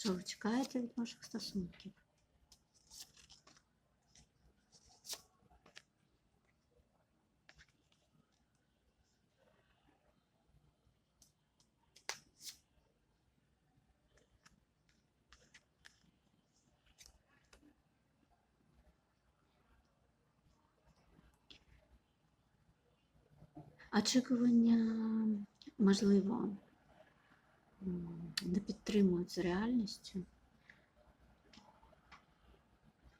Що ви чекаєте від ваших стосунків? Очікування, можливо, не підтримуються реальністю.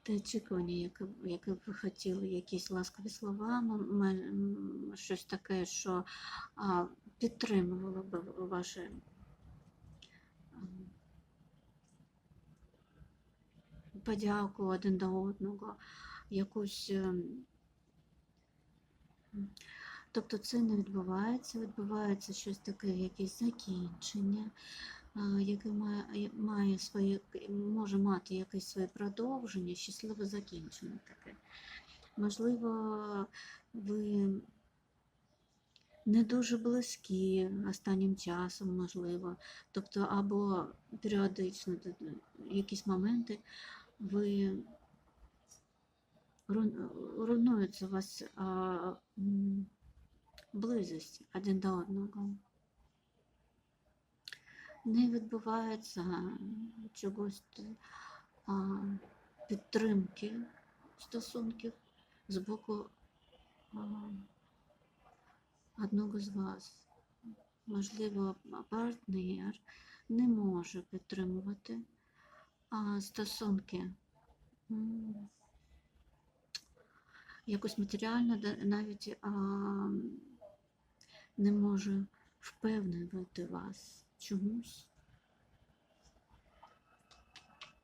Те очікування, яке, яке ви хотіли, якісь ласкові слова, щось таке, що підтримувало б ваше подяку один до одного, якусь. Тобто це не відбувається, відбувається щось таке, якесь закінчення, яке має, має своє, може мати якесь своє продовження, щасливе закінчення таке. Можливо, ви не дуже близькі останнім часом, можливо. Тобто, або періодично якісь моменти ви ру- руйнується у вас м, близость один до одного. Не відбувається чогось а, підтримки стосунків з боку а, одного з вас. Можливо, партнер не може підтримувати а, стосунки. Якось матеріально навіть а, не може впевнити вас чомусь.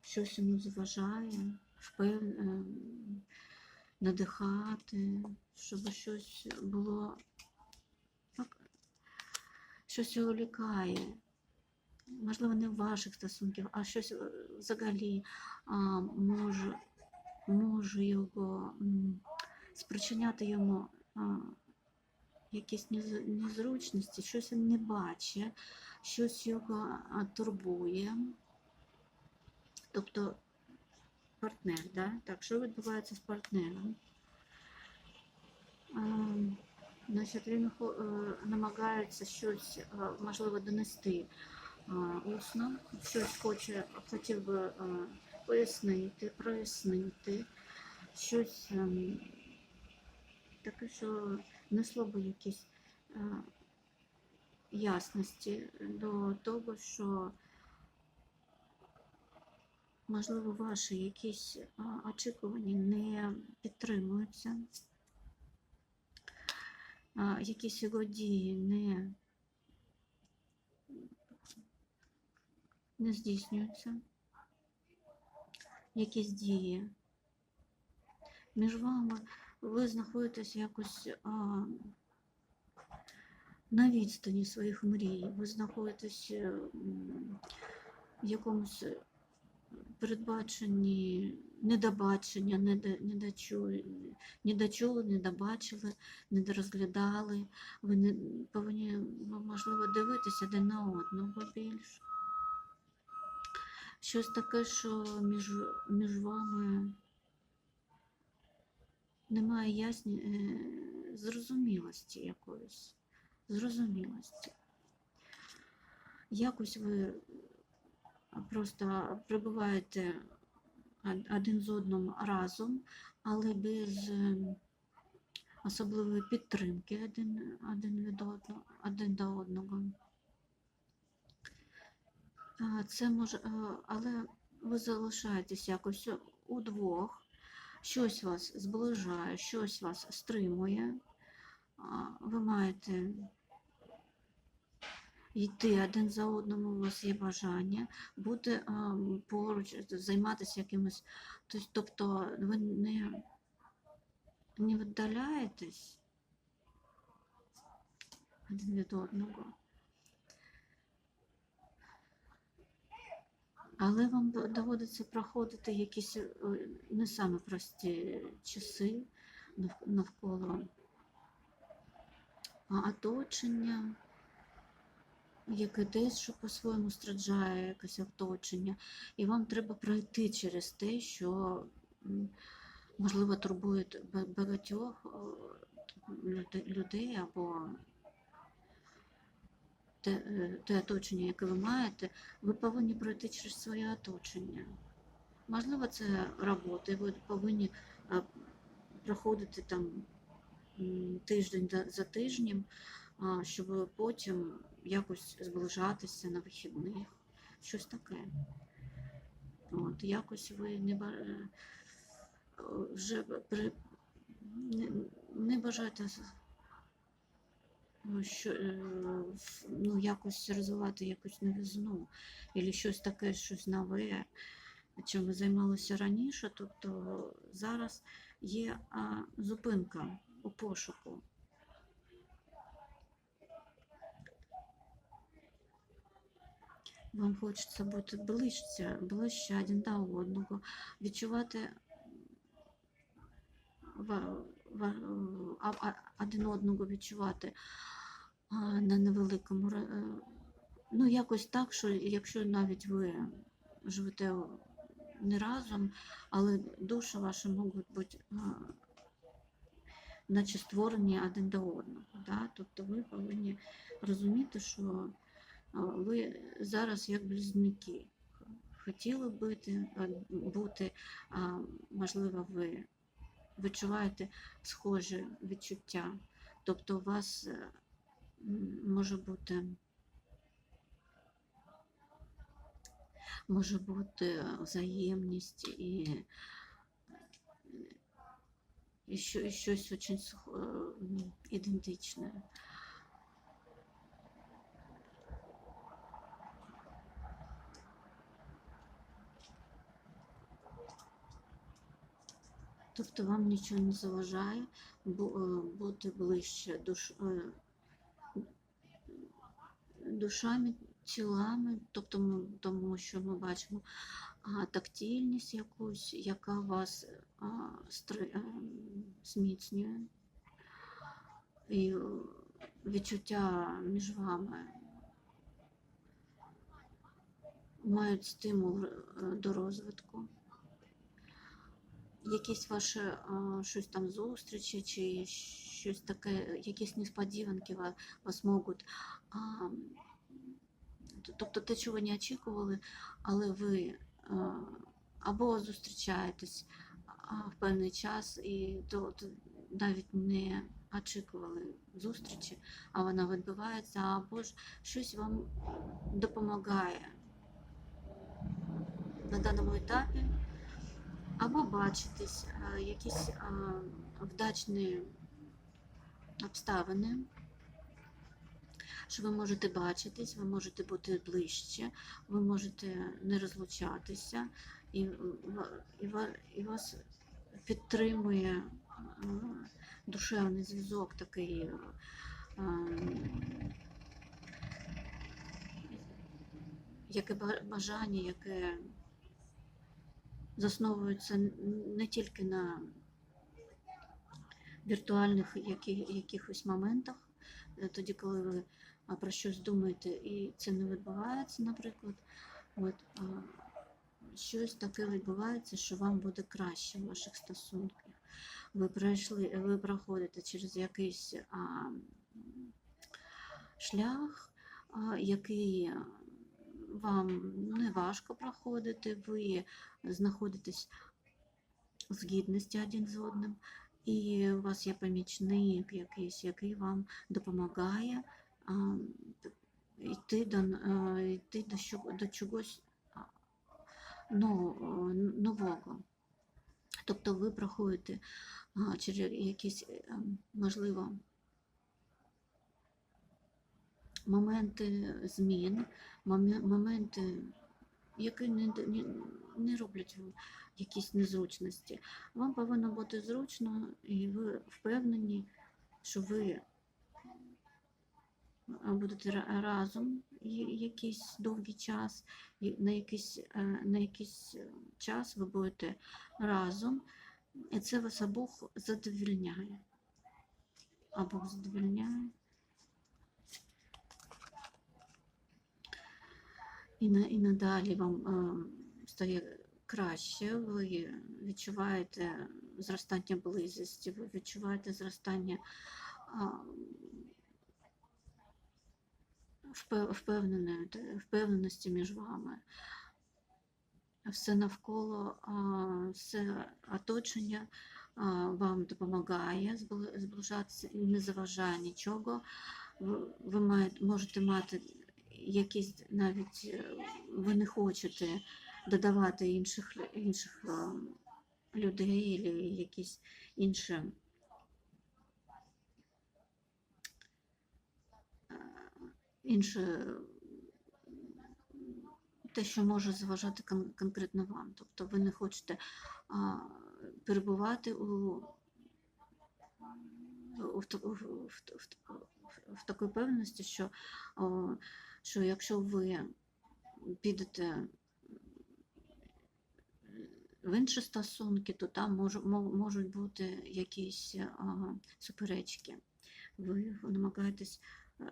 Щось йому заважає, впев... ем, надихати, щоб щось було, щось його лякає. Можливо, не в ваших стосунків, а щось е, взагалі а, може, може його спричиняти йому а, якісь нез- незручності, щось він не бачить, щось його турбує. Тобто партнер, да? так, що відбувається з партнером? Значить, він е, намагається щось, е, можливо, донести а, усно, щось хоче, хотів би е, пояснити, прояснити, щось ем, таке, що несло би якісь е, ясності до того, що можливо ваші якісь очікування не підтримуються, якісь його дії не, не здійснюються, якісь дії. Між вами ви знаходитесь якось а, на відстані своїх мрій, ви знаходитесь е, в якомусь передбаченні недобачення, недо- недочули, недочули, недобачили, недорозглядали. Ви не повинні, ну, можливо, дивитися один на одного більш. Щось таке, що між, між вами немає ясні, е, зрозумілості якоїсь. Зрозумілості. Якось ви просто прибуваєте один з одним разом, але без е, особливої підтримки один, один від одного, один до одного. Це може, але ви залишаєтесь якось удвох, щось вас зближає, щось вас стримує. Ви маєте йти один за одним, у вас є бажання бути поруч, займатися якимось. Тобто ви не, не віддаляєтесь один від одного. Але вам доводиться проходити якісь е, не саме прості часи навколо оточення. яке десь що по-своєму страждає, якесь оточення, і вам треба пройти через те, що можливо турбує багатьох людей або те, е, те оточення, яке ви маєте, ви повинні пройти через своє оточення. Можливо, це робота, ви повинні е, проходити там тиждень за- тижнем, щоб потім якось зближатися на вихідних. Щось таке. От, якось ви не е, вже при, не, не бажаєте що, е, ну, якось розвивати якусь новизну, або щось таке, щось нове, чим ви займалися раніше. Тобто зараз є зупинка у пошуку. Вам хочеться бути ближче, ближче один до одного, відчувати один одного відчувати на невеликому е, ну якось так, що якщо навіть ви живете не разом, але душі ваші можуть бути наче створені один до одного. Да? Тобто ви повинні розуміти, що ви зараз як близнюки. Хотіли бути, е, бути, можливо, ви відчуваєте схожі відчуття. Тобто у вас е, може бути може бути взаємність і, і, що, і щось дуже е, ідентичне. Тобто вам нічого не заважає е, бути ближче душ, е, душами, тілами, тобто тому що ми бачимо а, тактильність якусь, яка вас а, стри, а, зміцнює. І е, відчуття між вами мають стимул е, до розвитку. Якісь ваші щось там зустрічі, чи щось таке, якісь несподіванки ва- вас можуть. Тобто те, чого не очікували, але ви або зустрічаєтесь в певний час і то, то навіть не очікували зустрічі, а вона відбувається, або ж щось вам допомагає на даному етапі або бачитись, якісь вдачні обставини, що ви можете бачитись, ви можете бути ближче, ви можете не розлучатися, і, і, і вас підтримує душевний зв'язок такий. Яке бажання, яке засновується не тільки на віртуальних якихось моментах, е, тоді, коли ви про щось думаєте, і це не відбувається, наприклад, от, щось таке відбувається, що вам буде краще в ваших стосунках. Ви пройшли, ви проходите через якийсь а, шлях, а, який вам не важко проходити, ви знаходитесь в згідності один з одним, і у вас є помічник якийсь, який вам допомагає а, йти до, а, йти до, до чогось ну, нового. Тобто ви проходите а, через якісь, ем, можливо, моменти змін, моменти, які не, не, роблять якісь незручності. Вам повинно бути зручно, і ви впевнені, що ви будете разом якийсь довгий час, на якийсь, е, на якийсь час ви будете разом, і це вас обох задовільняє. Обох задовільняє. І, на, і надалі вам е, стає краще, ви відчуваєте зростання близості, ви відчуваєте зростання впевненості між вами. Все навколо, все оточення вам допомагає збли- зближатися і не заважає нічого. Ви маєте, можете мати якісь навіть е, ви не хочете додавати інших, інших людей або якісь інші е, інше те, що може заважати кон- конкретно вам. Тобто ви не хочете а, перебувати у, в, в, в, в, в такій певності, що, о, що якщо ви підете в інші стосунки, то там можуть бути якісь а, суперечки. Ви намагаєтесь е,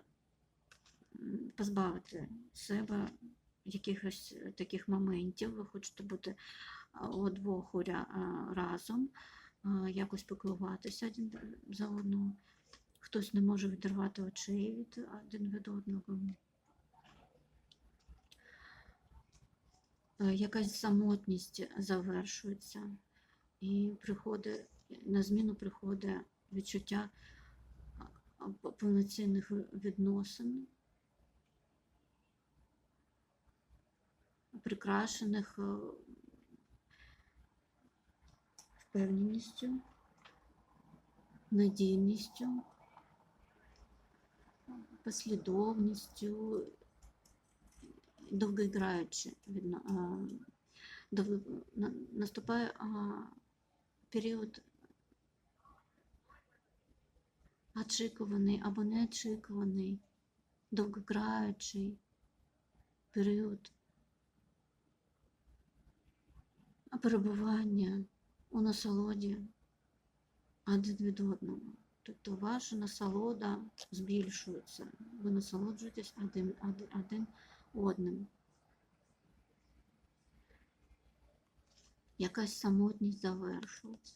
позбавити себе якихось таких моментів. Ви хочете бути а, удвох разом, якось піклуватися один за одного. Хтось не може відривати очей від один від одного. Якась самотність завершується, і приходить на зміну приходить відчуття повноцінних відносин, прикрашених е, впевненістю, надійністю, послідовністю, довгоіграючи відно, на- наступає період очікуваний або неочікуваний, довгограючий період перебування у насолоді один від одного. Тобто ваша насолода збільшується. Ви насолоджуєтесь один, один, один одним. Якась самотність завершується.